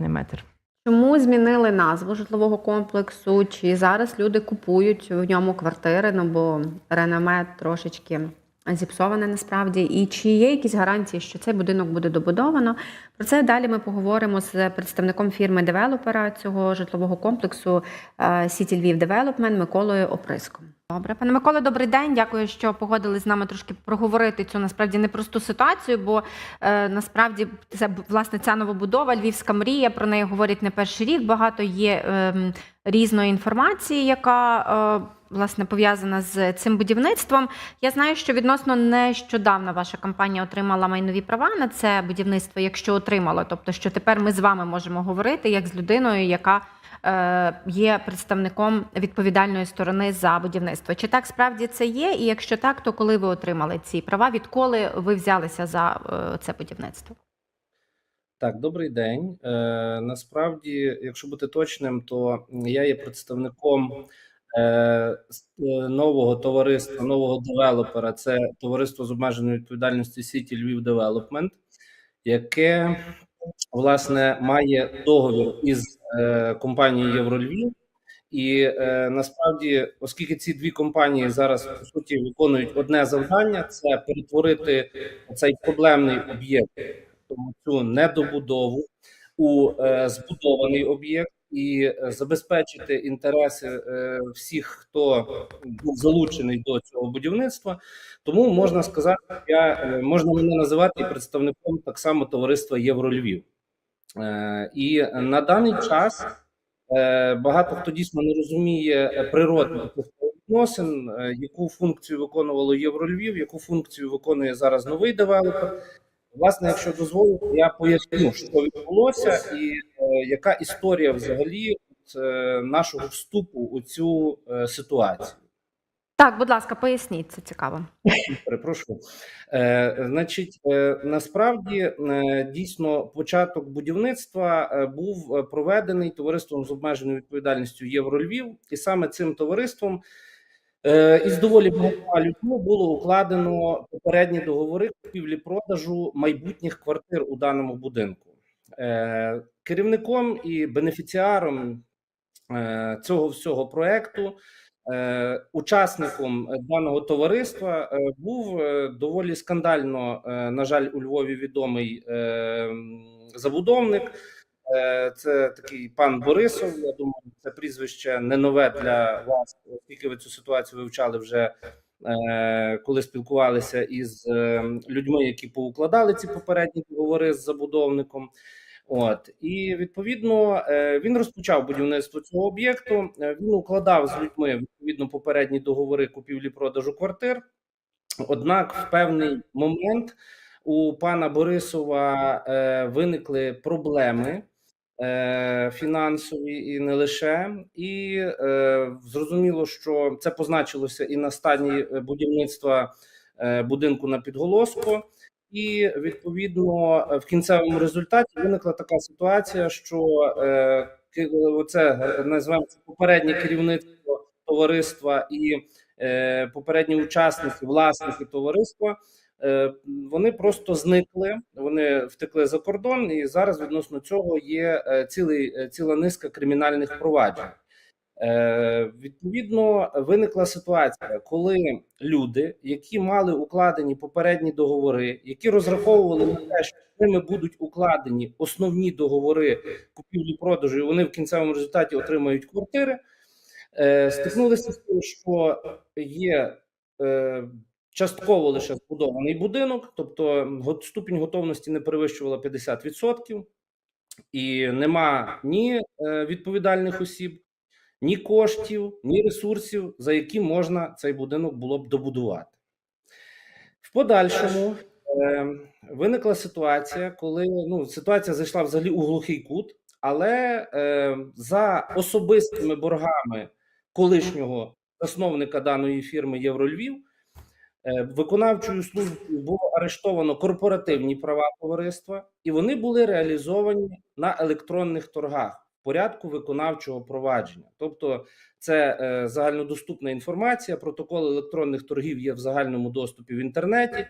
метр. Чому змінили назву житлового комплексу? Чи зараз люди купують в ньому квартири? Ну бо реноме трошечки зіпсоване насправді. І чи є якісь гарантії, що цей будинок буде добудовано? Про це далі ми поговоримо з представником фірми девелопера цього житлового комплексу е, City Lviv Development Миколою Оприском. Добре, пане Миколе, добрий день. Дякую, що погодились з нами трошки проговорити цю насправді непросту ситуацію, бо е, насправді це власне ця новобудова, львівська мрія. Про неї говорять не перший рік. Багато є е, різної інформації, яка е, власне пов'язана з цим будівництвом. Я знаю, що відносно нещодавно ваша компанія отримала майнові права на це будівництво, якщо отримала. Тобто, що тепер ми з вами можемо говорити як з людиною, яка е, є представником відповідальної сторони за будівництво. Чи так справді це є? І якщо так, то коли ви отримали ці права? Відколи ви взялися за е, це будівництво? Так, добрий день. Е, насправді, якщо бути точним, то я є представником нового товариства, нового девелопера. Це товариство з обмеженою відповідальністю City Lviv Development, яке власне має договір із е, компанією Єврольвів. І е, насправді, оскільки ці дві компанії зараз по суті виконують одне завдання, це перетворити цей проблемний об'єкт, цю недобудову у е, збудований об'єкт і е, забезпечити інтереси е, всіх, хто був залучений до цього будівництва. Тому можна сказати, я е, можна мене називати представником так само товариства Єврольвів. І на даний час багато хто дійсно не розуміє природи цих відносин, яку функцію виконувало Єврольвів, яку функцію виконує зараз новий девелопер. Власне, якщо дозволите, я поясню, що відбулося, і е, яка історія взагалі от, е, нашого вступу у цю е, ситуацію. Так, будь ласка, поясніть, це цікаво. Перепрошую. Е, значить, е, насправді е, дійсно початок будівництва е, був е, проведений товариством з обмеженою відповідальністю Єврольвів, і саме цим товариством із доволі багатьма людьми було укладено попередні договори купівлі-продажу майбутніх квартир у даному будинку. Е, керівником і бенефіціаром е, цього всього проекту. Е, Учасником даного товариства е, був е, доволі скандально, е, на жаль, у Львові відомий е, забудовник. Е, Це такий пан Борисов. Я думаю, це прізвище не нове для вас, оскільки ви цю ситуацію вивчали вже е, коли спілкувалися із е, людьми, які поукладали ці попередні договори з забудовником. От і відповідно він розпочав будівництво цього об'єкту. Він укладав з людьми відповідно попередні договори купівлі-продажу квартир. Однак, в певний момент у пана Борисова виникли проблеми фінансові і не лише, і е, зрозуміло, що це позначилося і на стані е, будівництва е, будинку на підголоску. І відповідно е, в кінцевому результаті виникла така ситуація, що е, ки- оце е, називаємо попереднє керівництво товариства і е, попередні учасники, власники товариства. Е, Вони просто зникли, вони втекли за кордон, і зараз відносно цього є е, цілий е, ціла низка кримінальних проваджень. Е, відповідно, виникла ситуація, коли люди, які мали укладені попередні договори, які розраховували на те, що ними будуть укладені основні договори купівлі-продажу, і вони в кінцевому результаті отримають квартири, е, стикнулися з тим, що є е, частково лише збудований будинок, тобто ступінь готовності не перевищувала 50%, і нема ні е, відповідальних осіб ні коштів, ні ресурсів, за які можна цей будинок було б добудувати. В подальшому е, виникла ситуація, коли ну, ситуація зайшла взагалі у глухий кут, але е, за особистими боргами колишнього засновника даної фірми Єврольвів виконавчою службою було арештовано корпоративні права товариства, і вони були реалізовані на електронних торгах в порядку виконавчого провадження. Тобто, це е, загальнодоступна інформація. Протокол електронних торгів є в загальному доступі в інтернеті.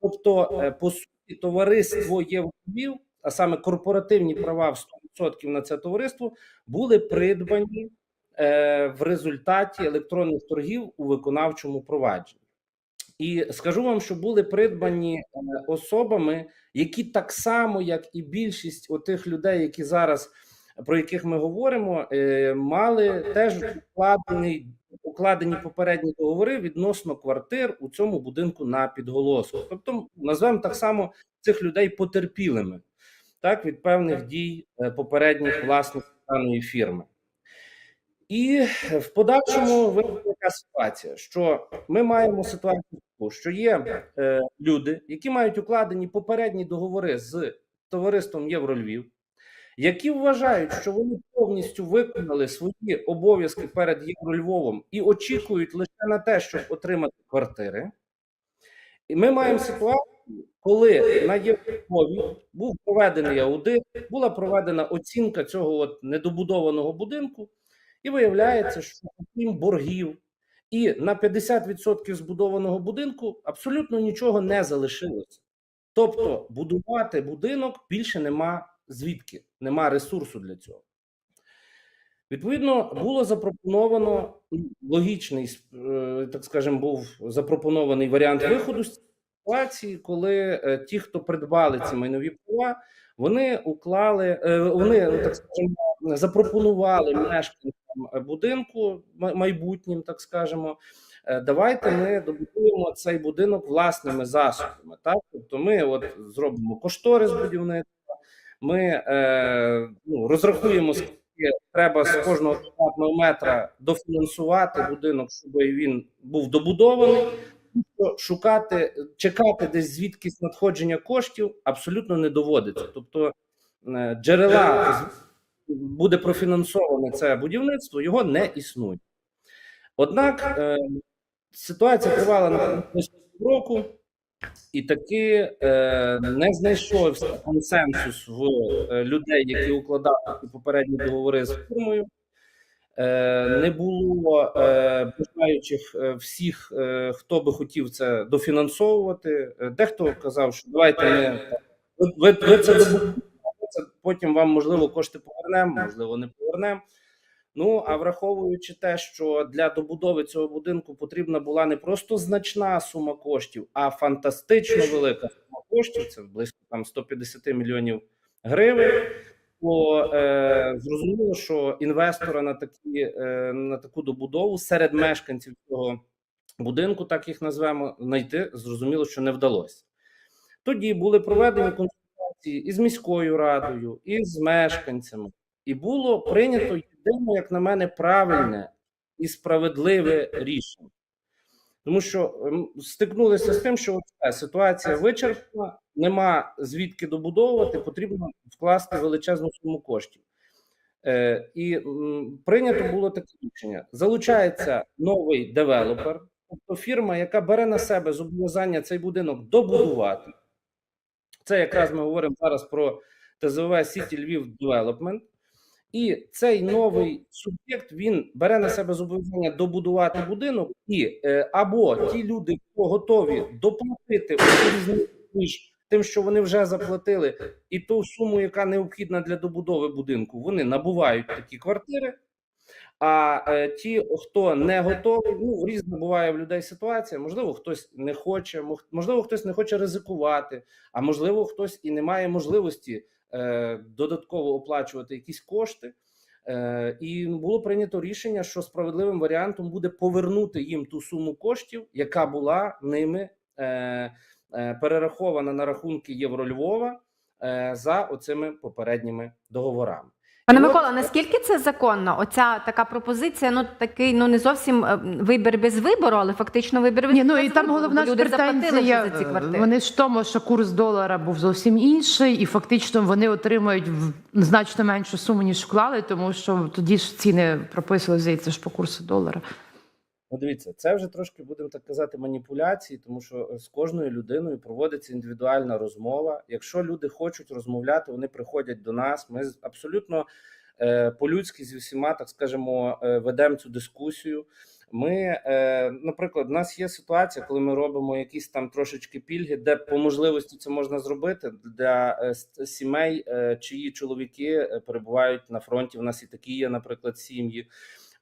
Тобто, е, по суті, товариство Єврольвів, а саме корпоративні права в 50% на це товариство були придбані е, в результаті електронних торгів у виконавчому провадженні. І скажу вам, що були придбані е, особами, які так само, як і більшість отих людей, які зараз про яких ми говоримо, е, мали теж укладений укладені попередні договори відносно квартир у цьому будинку на підголоску. Тобто, назвемо так само цих людей потерпілими так від певних дій е, попередніх власників даної фірми. І в подальшому виникла така ситуація, що ми маємо ситуацію, що є е, люди, які мають укладені попередні договори з товариством Єврольвів, які вважають, що вони повністю виконали свої обов'язки перед Єврольвовом і очікують лише на те, щоб отримати квартири. І ми маємо ситуацію, коли на Єврольвові був проведений аудит, була проведена оцінка цього от недобудованого будинку, і виявляється, що окрім боргів і на 50% збудованого будинку абсолютно нічого не залишилося. Тобто, будувати будинок більше нема звідки, нема ресурсу для цього. Відповідно, було запропоновано логічний, е, так скажемо, був запропонований варіант виходу з ситуації, коли е, ті, хто придбали ці майнові права, вони уклали, е, вони ну, так скажемо, запропонували мешканцям будинку майбутнім, так скажемо. е, Давайте ми добудуємо цей будинок власними засобами. Так, тобто, ми от зробимо кошторис будівництва, ми е, ну, розрахуємо скільки треба з кожного квадратного метра дофінансувати будинок, щоб він був добудований. Що Шукати, чекати десь звідкись надходження коштів абсолютно не доводиться. Тобто е, джерела буде профінансоване це будівництво, його не існує. Однак е, ситуація тривала на року, і таки е, не знайшовся консенсус в людей, які укладали попередні договори з фірмою. Е, не було е, бажаючих е, всіх, хто би хотів це дофінансовувати. Дехто казав, що давайте ми ви, ви, це добудуєте, це потім вам можливо кошти повернемо, можливо, не повернемо. Ну а враховуючи те, що для добудови цього будинку потрібна була не просто значна сума коштів, а фантастично велика сума коштів, це близько там 150 мільйонів гривень. То е, зрозуміло, що інвестора на такі е, на таку добудову серед мешканців цього будинку, так їх назвемо, знайти зрозуміло, що не вдалося. Тоді були проведені консультації із міською радою, і з мешканцями, і було прийнято єдине, як на мене, правильне і справедливе рішення. Тому що ем, стикнулися з тим, що оце, ситуація вичерпана, нема звідки добудовувати, потрібно вкласти величезну суму коштів. Е, і м, прийнято було таке рішення: залучається новий девелопер, тобто фірма, яка бере на себе зобов'язання цей будинок добудувати. Це якраз ми говоримо зараз про ТЗВ City Львів Development. І цей новий суб'єкт він бере на себе зобов'язання добудувати будинок, і е, або ті люди, хто готові доплатити між тим, що вони вже заплатили, і ту суму, яка необхідна для добудови будинку, вони набувають такі квартири. А е, ті, хто не готовий, ну різна буває в людей ситуація. Можливо, хтось не хоче, можливо, хтось не хоче ризикувати, а можливо, хтось і не має можливості додатково оплачувати якісь кошти. Е, і було прийнято рішення, що справедливим варіантом буде повернути їм ту суму коштів, яка була ними е, е, перерахована на рахунки Єврольвова Львова за оцими попередніми договорами. Пане Микола, наскільки це законно? Оця така пропозиція, ну такий, ну не зовсім е, вибір без вибору, але фактично вибір Ні, ну без і там вибору, головна ж люди претензія. за ці е, квартири. Вони ж в тому, що курс долара був зовсім інший, і фактично вони отримують значно меншу суму, ніж вклали, тому що тоді ж ціни прописували, здається, ж по курсу долара. Ну, дивіться, це вже трошки будемо так казати маніпуляції, тому що е, з кожною людиною проводиться індивідуальна розмова. Якщо люди хочуть розмовляти, вони приходять до нас. Ми з- абсолютно е, по-людськи зі всіма, так скажемо, е, ведемо цю дискусію. Ми, наприклад, в нас є ситуація, коли ми робимо якісь там трошечки пільги, де по можливості це можна зробити для сімей, чиї чоловіки перебувають на фронті. У нас і такі є, наприклад, сім'ї.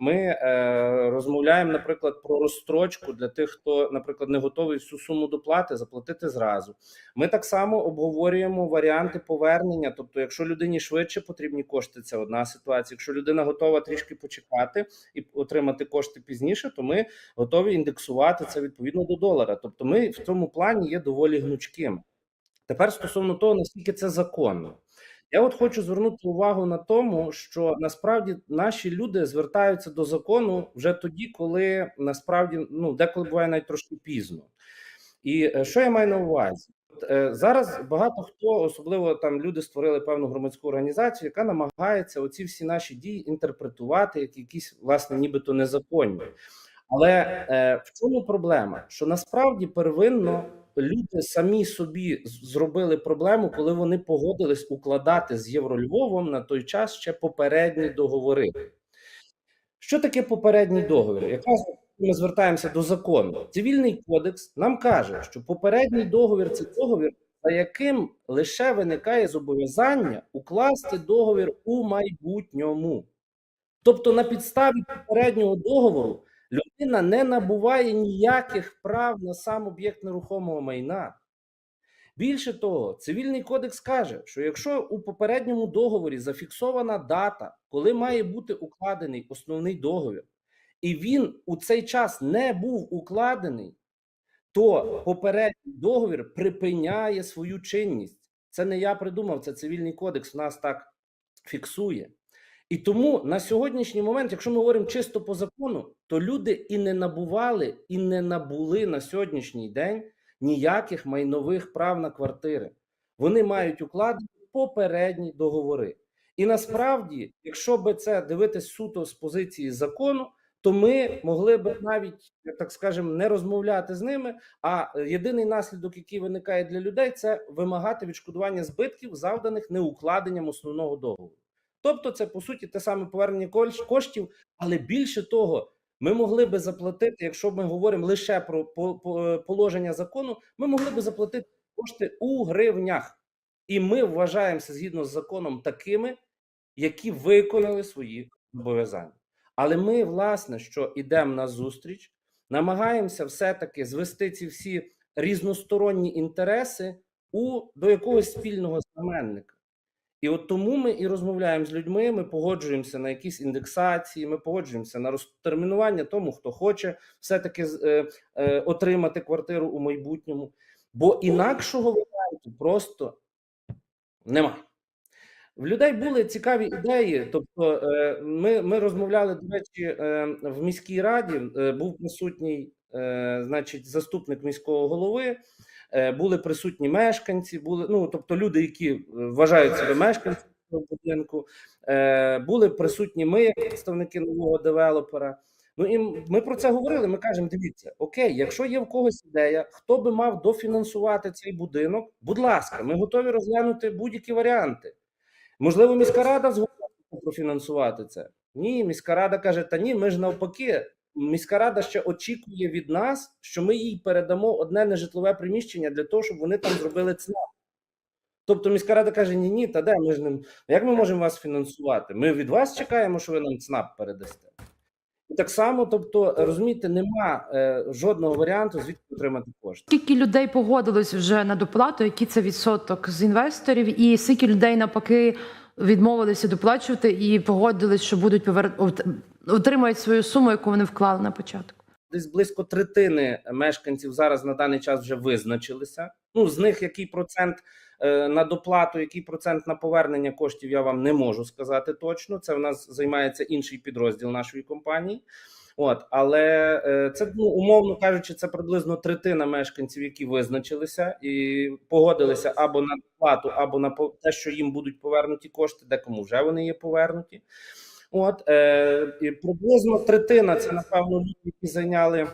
Ми е, розмовляємо, наприклад, про розстрочку для тих, хто, наприклад, не готовий всю суму доплати заплатити зразу. Ми так само обговорюємо варіанти повернення. Тобто, якщо людині швидше потрібні кошти, це одна ситуація. Якщо людина готова трішки почекати і отримати кошти пізніше, то ми готові індексувати це відповідно до долара. Тобто, ми в цьому плані є доволі гнучкими. Тепер стосовно того, наскільки це законно. Я от хочу звернути увагу на тому, що насправді наші люди звертаються до закону вже тоді, коли насправді ну деколи буває навіть трошки пізно. І е, що я маю на увазі? Е, Зараз багато хто, особливо там люди створили певну громадську організацію, яка намагається оці всі наші дії інтерпретувати як якісь власне, нібито незаконні. Але е, в чому проблема? Що насправді первинно люди самі собі зробили проблему, коли вони погодились укладати з Єврольвовом на той час ще попередні договори. Що таке попередній договір? Якраз ми звертаємося до закону. Цивільний кодекс нам каже, що попередній договір це договір, за яким лише виникає зобов'язання укласти договір у майбутньому. Тобто, на підставі попереднього договору людина не набуває ніяких прав на сам об'єкт нерухомого майна. Більше того, цивільний кодекс каже, що якщо у попередньому договорі зафіксована дата, коли має бути укладений основний договір, і він у цей час не був укладений, то попередній договір припиняє свою чинність. Це не я придумав, це цивільний кодекс. У нас так фіксує. І тому на сьогоднішній момент, якщо ми говоримо чисто по закону, то люди і не набували, і не набули на сьогоднішній день ніяких майнових прав на квартири. Вони мають укладені попередні договори. І насправді, якщо би це дивитись суто з позиції закону, то ми могли б навіть так скажемо не розмовляти з ними. А єдиний наслідок, який виникає для людей, це вимагати відшкодування збитків, завданих неукладенням основного договору. Тобто, це по суті те саме повернення коштів, але більше того, ми могли би заплатити, якщо ми говоримо лише про по- по- положення закону, ми могли би заплатити кошти у гривнях, і ми вважаємося згідно з законом такими, які виконали свої зобов'язання. Але ми, власне, що йдемо на зустріч, намагаємося все-таки звести ці всі різносторонні інтереси у до якогось спільного знаменника. І от тому ми і розмовляємо з людьми. Ми погоджуємося на якісь індексації, ми погоджуємося на розтермінування тому, хто хоче все-таки е, е, отримати квартиру у майбутньому. Бо інакшого варіанту просто немає. В людей були цікаві ідеї. Тобто, е, ми, ми розмовляли, до речі, е, в міській раді. е, Був присутній, е, значить, заступник міського голови. Е, Були присутні мешканці, були ну, тобто люди, які е, вважають себе мешканцями будинку. Е, Були присутні ми, як представники нового девелопера. Ну і ми про це говорили. Ми кажемо: дивіться, окей, якщо є в когось ідея, хто би мав дофінансувати цей будинок, будь ласка, ми готові розглянути будь-які варіанти. Можливо, міська рада згодна профінансувати це. Ні, міська рада каже: та ні, ми ж навпаки. Міська рада ще очікує від нас, що ми їй передамо одне нежитлове приміщення для того, щоб вони там зробили ЦНАП. Тобто міська рада каже: ні, ні, та де ми ж не як ми можемо вас фінансувати? Ми від вас чекаємо, що ви нам ЦНАП передасте. І так само, тобто, розумієте, нема е, жодного варіанту, звідки отримати кошти. Скільки людей погодилось вже на доплату, який це відсоток з інвесторів, і скільки людей навпаки відмовилися доплачувати і погодились, що будуть повер... отримають свою суму, яку вони вклали на початку. десь близько третини мешканців зараз на даний час вже визначилися. Ну з них який процент е, на доплату, який процент на повернення коштів, я вам не можу сказати точно. Це в нас займається інший підрозділ нашої компанії. От, але е, це ну умовно кажучи, це приблизно третина мешканців, які визначилися і погодилися або на доплату, або на те, що їм будуть повернуті кошти, декому вже вони є повернуті. От е, і приблизно третина це напевно люди, які зайняли.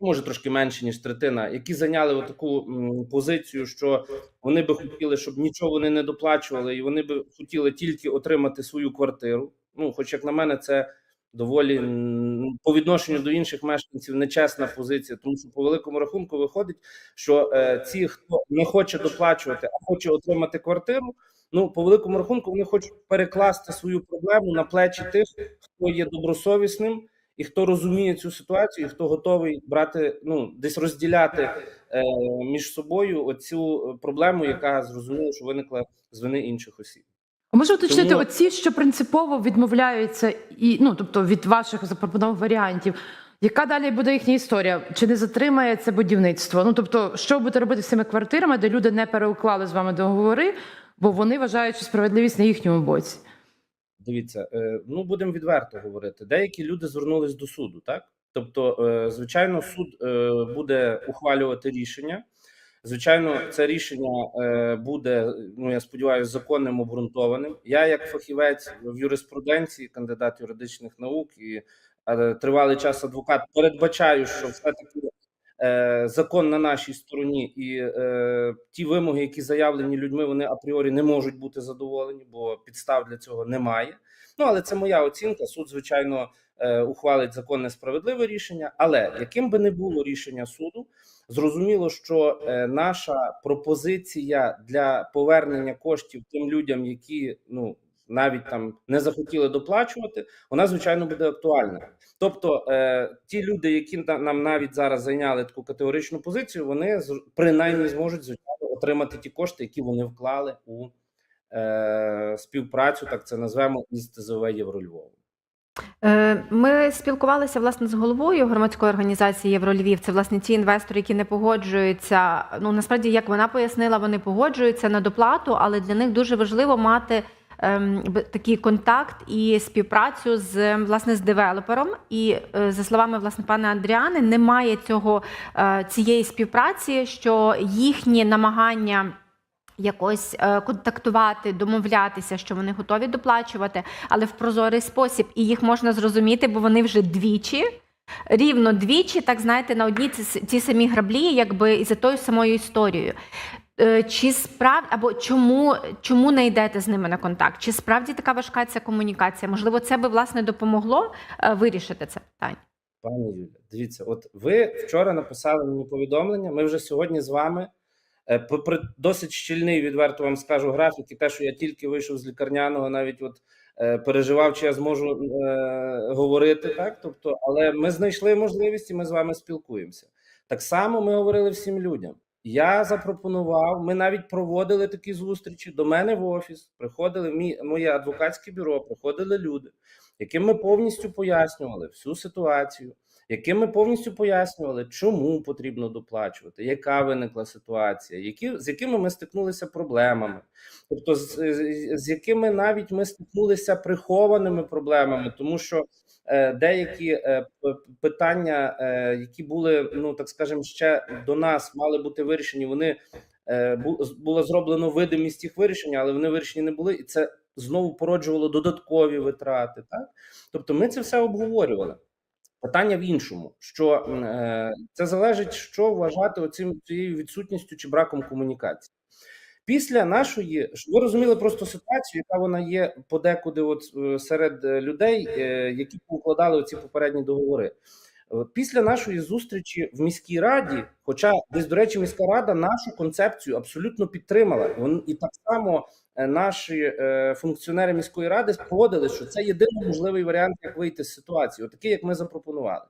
Може трошки менше ніж третина, які зайняли таку позицію, що вони би хотіли, щоб нічого вони не доплачували, і вони би хотіли тільки отримати свою квартиру. Ну, хоч як на мене, це доволі м, по відношенню до інших мешканців нечесна позиція, тому що по великому рахунку виходить, що е, ці, хто не хоче доплачувати, а хоче отримати квартиру. Ну, по великому рахунку, вони хочуть перекласти свою проблему на плечі тих, хто є добросовісним і хто розуміє цю ситуацію, і хто готовий брати, ну десь розділяти е, між собою оцю проблему, яка зрозуміло, що виникла з вини інших осіб. А Можу уточнити, Тому- оці, що принципово відмовляються, і ну тобто від ваших запропонованих варіантів. Яка далі буде їхня історія? Чи не затримає це будівництво? Ну тобто, що ви будете робити з цими квартирами, де люди не переуклали з вами договори, бо вони вважають, що справедливість на їхньому боці? Дивіться, е, ну будемо відверто говорити. Деякі люди звернулись до суду, так тобто, е, звичайно, суд е, буде ухвалювати рішення. Звичайно, це рішення е, буде, ну я сподіваюся, законним обґрунтованим. Я, як фахівець в юриспруденції, кандидат юридичних наук і е, тривалий час адвокат, передбачаю, що все таки закон на нашій стороні, і е, ті вимоги, які заявлені людьми, вони апріорі не можуть бути задоволені, бо підстав для цього немає. Ну але це моя оцінка. Суд, звичайно, е, ухвалить законне справедливе рішення. Але яким би не було рішення суду, зрозуміло, що е, наша пропозиція для повернення коштів тим людям, які ну навіть там не захотіли доплачувати, вона звичайно буде актуальна. Тобто, е, ті люди, які нам навіть зараз зайняли таку категоричну позицію, вони принаймні зможуть звичайно отримати ті кошти, які вони вклали у е, співпрацю, так це назвемо із ТЗВ Єврольвову. Е, Ми спілкувалися власне з головою громадської організації Єврольвів. Це власне ті інвестори, які не погоджуються. Ну насправді, як вона пояснила, вони погоджуються на доплату, але для них дуже важливо мати такий контакт і співпрацю з власне з девелопером. І е, за словами власне пана Андріани, немає цього е, цієї співпраці, що їхні намагання. Якось е, контактувати, домовлятися, що вони готові доплачувати, але в прозорий спосіб, і їх можна зрозуміти, бо вони вже двічі, рівно двічі, так знаєте, на одній ці, ці самі граблі, якби і за тою самою історією. Е, Чи справді або чому, чому не йдете з ними на контакт? Чи справді така важка ця комунікація? Можливо, це би власне допомогло е, вирішити це питання? Пані Юля, дивіться, от ви вчора написали мені повідомлення. Ми вже сьогодні з вами. е, Попри досить щільний, відверто вам скажу графік, і те, що я тільки вийшов з лікарняного, навіть от е, переживав, чи я зможу е, говорити так. Тобто, але ми знайшли можливість, і ми з вами спілкуємося. Так само ми говорили всім людям. Я запропонував, ми навіть проводили такі зустрічі до мене в офіс. Приходили мій, моє адвокатське бюро, приходили люди, яким ми повністю пояснювали всю ситуацію, яким ми повністю пояснювали, чому потрібно доплачувати, яка виникла ситуація, які з якими ми стикнулися проблемами, тобто з, з, з якими навіть ми стикнулися прихованими проблемами, тому що деякі е, питання, е, які були, ну так скажемо, ще до нас мали бути вирішені, вони е, було зроблено видимість їх вирішення, але вони вирішені не були, і це знову породжувало додаткові витрати. Так, тобто, ми це все обговорювали. Питання в іншому, що е, це залежить, що вважати оцим цією відсутністю чи браком комунікації. Після нашої, щоб ви розуміли просто ситуацію, яка вона є подекуди, от е, серед е, людей, е, які укладали ці попередні договори. Після нашої зустрічі в міській раді, хоча десь, до речі, міська рада нашу концепцію абсолютно підтримала. Вон- І так само наші функціонери міської ради погодили, що це єдиний можливий варіант, як вийти з ситуації, отакий, як ми запропонували.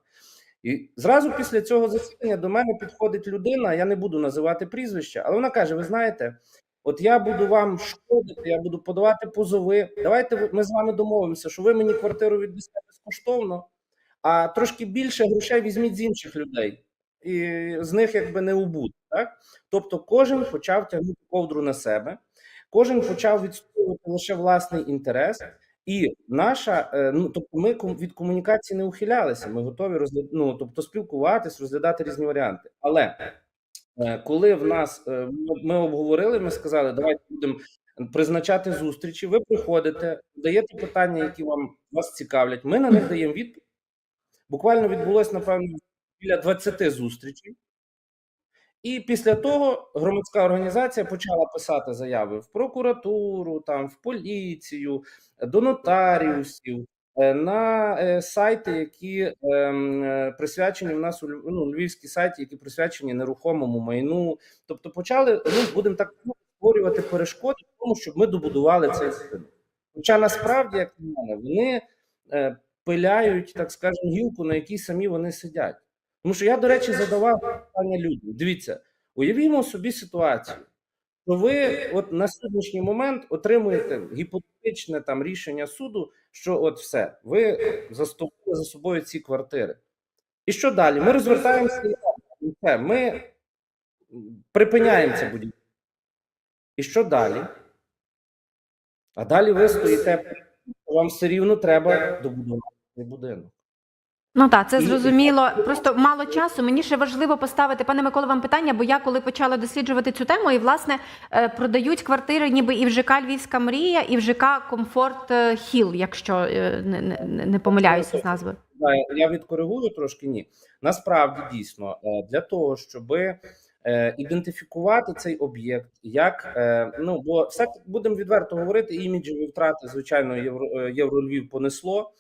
І зразу після цього засідання до мене підходить людина. Я не буду називати прізвище, але вона каже: Ви знаєте, от я буду вам шкодити, я буду подавати позови. Давайте ми з вами домовимося, що ви мені квартиру віддасте безкоштовно, а трошки більше грошей візьміть з інших людей, і з них якби не убудь. Так, тобто, кожен почав тягнути ковдру на себе, кожен почав відстоювати лише власний інтерес. І наша, е, ну тобто, ми від комунікації не ухилялися. Ми готові розгляд... ну, тобто спілкуватись, розглядати різні варіанти. Але е, коли в нас е, ми обговорили, ми сказали, давайте будемо призначати зустрічі. Ви приходите, даєте питання, які вам вас цікавлять. Ми на них даємо відповідь. Буквально відбулось, напевно, біля 20 зустрічей. І після того громадська організація почала писати заяви в прокуратуру, там в поліцію, до нотаріусів, е, на е, сайти, які ем, е, присвячені в нас у ну, львівські сайти, які присвячені нерухомому майну. Тобто, почали ну, будемо так створювати перешкоди, тому щоб ми добудували цей будинок. Хоча насправді, як на мене, вони пиляють, так скажемо, гілку, на якій самі вони сидять. Тому що я, до речі, задавав питання людям. Дивіться, уявімо собі ситуацію, що ви от на сьогоднішній момент отримуєте гіпотетичне там рішення суду, що от все, ви заступили за собою ці квартири. І що далі? Ми розвертаємося і ми припиняємо це будівництво. І що далі? А далі ви стоїте, вам все рівно треба добудувати будинок. Ну так, це зрозуміло. Просто мало часу. Мені ще важливо поставити, пане Микола, вам питання, бо я коли почала досліджувати цю тему, і власне е, продають квартири ніби і в ЖК Львівська мрія, і в ЖК Комфорт е, Хіл, якщо е, не, не, не помиляюся з назвою. Я відкоригую трошки. Ні, насправді дійсно для того, щоб ідентифікувати цей об'єкт, як ну бо все будемо відверто говорити, іміджеві втрати, звичайно, євро е, Єврольвів понесло.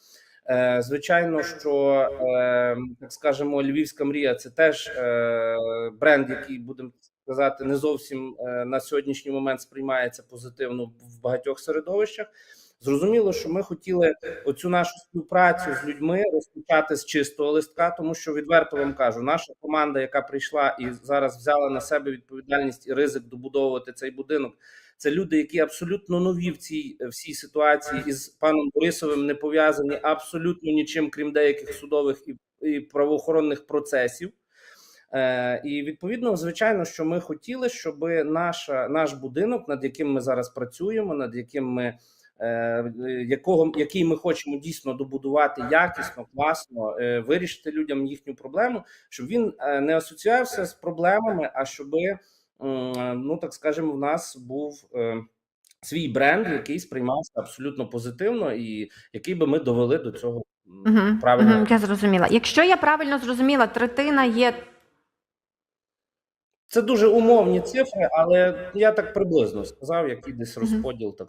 Е, Звичайно, що е, так скажемо, львівська мрія це теж е, бренд, який будемо сказати, не зовсім е, на сьогоднішній момент сприймається позитивно в багатьох середовищах. Зрозуміло, що ми хотіли оцю нашу співпрацю з людьми розпочати з чистого листка, тому що відверто вам кажу, наша команда, яка прийшла і зараз взяла на себе відповідальність і ризик добудовувати цей будинок. Це люди, які абсолютно нові в цій всій ситуації із паном Борисовим не пов'язані абсолютно нічим, крім деяких судових і, і правоохоронних процесів. Е, і відповідно, звичайно, що ми хотіли, щоб наша наш будинок, над яким ми зараз працюємо, над яким ми е, якого який ми хочемо дійсно добудувати якісно, класно, е, вирішити людям їхню проблему, щоб він е, не асоціювався з проблемами, а щоб ну так скажемо, в нас був е, свій бренд, який сприймався абсолютно позитивно, і який би ми довели до цього Угу, правильно. угу, я зрозуміла. Якщо я правильно зрозуміла, третина є Це дуже умовні цифри, але я так приблизно сказав, який десь розподіл, так.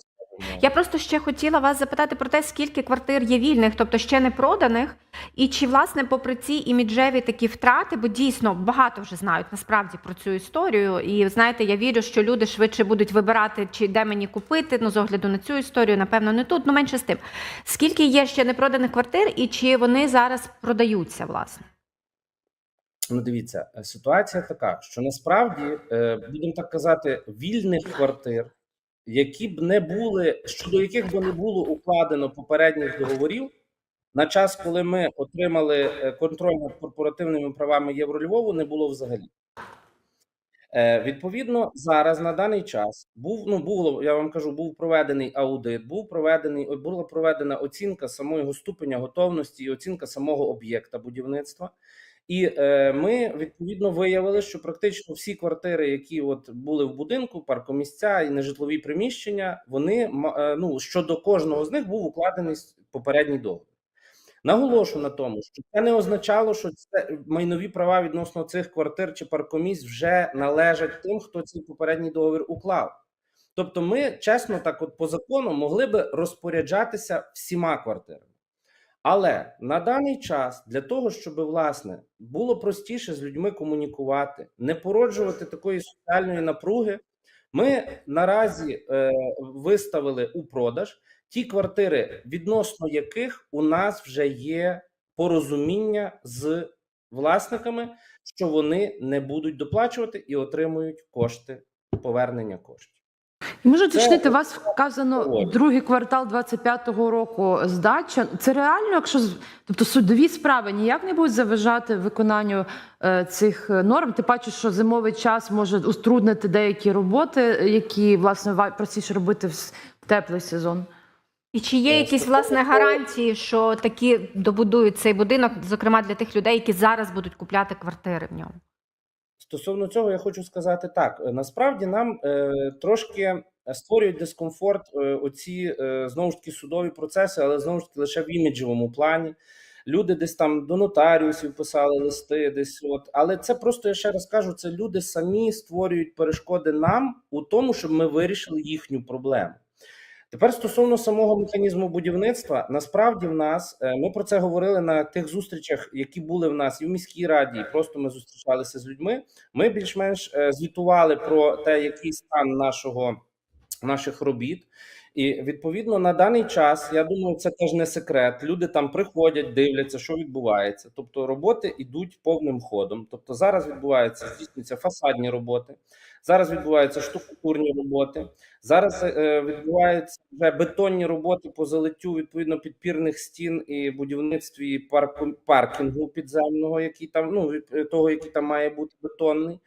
Я просто ще хотіла вас запитати про те, скільки квартир є вільних, тобто ще не проданих, і чи власне попри ці іміджеві такі втрати, бо дійсно багато вже знають насправді про цю історію. І знаєте, я вірю, що люди швидше будуть вибирати, чи де мені купити. Ну з огляду на цю історію, напевно, не тут. Ну менше з тим. Скільки є ще непроданих квартир, і чи вони зараз продаються, власне? Ну, дивіться, ситуація така, що насправді е, будемо так казати, вільних квартир, які б не були, щодо яких би не було укладено попередніх договорів, на час, коли ми отримали е, контроль над корпоративними правами Єврольвову, не було взагалі. Е, Відповідно, зараз на даний час був ну було. Я вам кажу, був проведений аудит, був проведений була проведена оцінка самого ступеня готовності і оцінка самого об'єкта будівництва. І е, ми відповідно виявили, що практично всі квартири, які от були в будинку, паркомісця і нежитлові приміщення, вони е, ну щодо кожного з них був укладений попередній договір. Наголошу на тому, що це не означало, що це майнові права відносно цих квартир чи паркомісць вже належать тим, хто цей попередній договір уклав. Тобто, ми чесно, так, от по закону, могли би розпоряджатися всіма квартирами. Але на даний час для того, щоб власне було простіше з людьми комунікувати, не породжувати такої соціальної напруги, ми наразі е, виставили у продаж ті квартири, відносно яких у нас вже є порозуміння з власниками, що вони не будуть доплачувати і отримують кошти повернення коштів. Можу уточнити, вас вказано другий квартал 25-го року здача. Це реально, якщо з- тобто судові справи ніяк не будуть заважати виконанню е, цих е, норм. Ти бачиш, що зимовий час може уструднити деякі роботи, які власне простіше робити в теплий сезон. І чи є Е, якісь власне гарантії, що такі добудують цей будинок, зокрема для тих людей, які зараз будуть купляти квартири в ньому? Стосовно цього, я хочу сказати так: насправді нам е, трошки створюють дискомфорт е, оці е, знову ж таки судові процеси, але знову ж таки лише в іміджевому плані. Люди десь там до нотаріусів писали листи, десь от. Але це просто я ще раз кажу: це люди самі створюють перешкоди нам у тому, щоб ми вирішили їхню проблему. Тепер стосовно самого механізму будівництва, насправді в нас е, ми про це говорили на тих зустрічах, які були в нас і в міській раді, і просто ми зустрічалися з людьми. Ми більш-менш е, звітували про те, який стан нашого наших робіт. І відповідно на даний час, я думаю, це теж не секрет. Люди там приходять, дивляться, що відбувається. Тобто роботи йдуть повним ходом. Тобто зараз відбуваються здійснюються фасадні роботи, зараз відбуваються штукатурні роботи. Зараз е, відбуваються вже бетонні роботи по залиттю відповідно підпірних стін і будівництві парку паркінгу підземного, який там ну від е, того, який там має бути бетонний.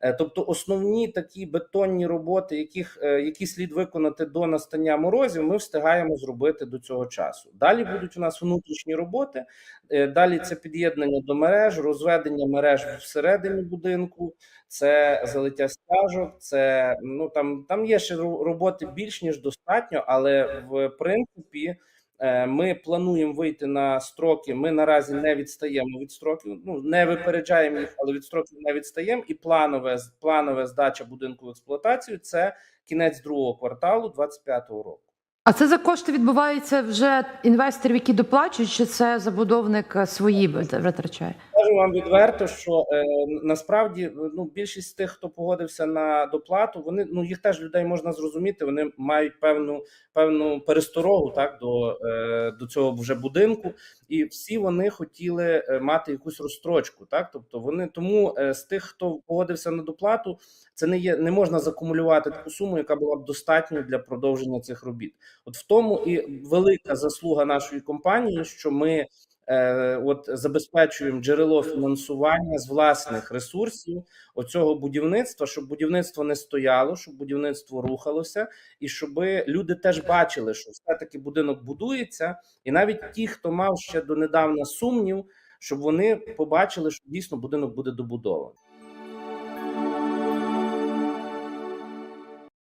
Е, Тобто основні такі бетонні роботи, яких е, які слід виконати до настання морозів, ми встигаємо зробити до цього часу. Далі будуть у нас внутрішні роботи. е, Далі це під'єднання до мереж, розведення мереж всередині будинку, це залиття стяжок. Це ну там там є ще роботи більш ніж достатньо, але в принципі. Е, Ми плануємо вийти на строки. Ми наразі не відстаємо від строків. Ну не випереджаємо їх, але від строків не відстаємо. І планове планове здача будинку в експлуатацію це кінець другого кварталу 25-го року. А це за кошти відбувається вже інвесторів, які доплачують, чи це забудовник е, свої витрачає? Скажу вам відверто, що е, насправді ну більшість тих, хто погодився на доплату, вони ну їх теж людей можна зрозуміти. Вони мають певну певну пересторогу так до, е, до цього вже будинку, і всі вони хотіли е, мати якусь розстрочку. Так, тобто вони тому е, з тих, хто погодився на доплату, це не є не можна закумулювати таку суму, яка була б достатньою для продовження цих робіт. От в тому і велика заслуга нашої компанії, що ми от забезпечуємо джерело фінансування з власних ресурсів оцього будівництва, щоб будівництво не стояло, щоб будівництво рухалося, і щоб люди теж бачили, що все таки будинок будується, і навіть ті, хто мав ще донедавна сумнів, щоб вони побачили, що дійсно будинок буде добудований.